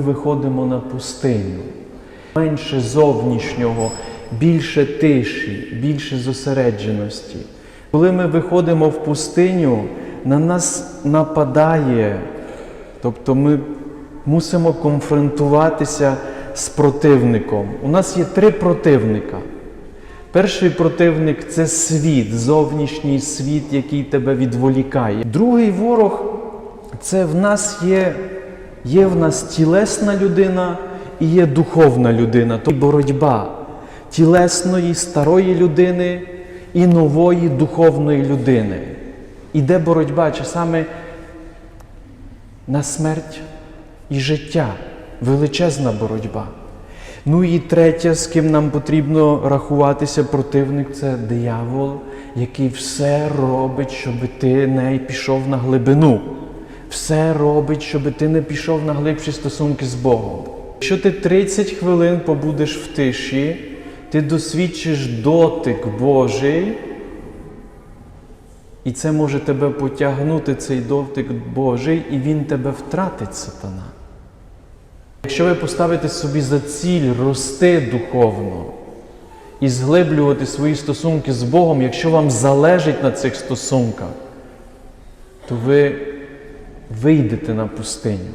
виходимо на пустиню. Менше зовнішнього, більше тиші, більше зосередженості. Коли ми виходимо в пустиню, на нас нападає, тобто ми мусимо конфронтуватися з противником. У нас є три противника. Перший противник це світ, зовнішній світ, який тебе відволікає. Другий ворог це в нас є, є в нас тілесна людина і є духовна людина. Тобто боротьба тілесної старої людини і нової духовної людини. Іде боротьба часами на смерть і життя, величезна боротьба. Ну і третє, з ким нам потрібно рахуватися, противник це диявол, який все робить, щоб ти не пішов на глибину. Все робить, щоб ти не пішов на глибші стосунки з Богом. Якщо ти 30 хвилин побудеш в тиші, ти досвідчиш дотик Божий, і це може тебе потягнути, цей дотик Божий, і він тебе втратить, сатана. Якщо ви поставите собі за ціль рости духовно і зглиблювати свої стосунки з Богом, якщо вам залежить на цих стосунках, то ви вийдете на пустиню.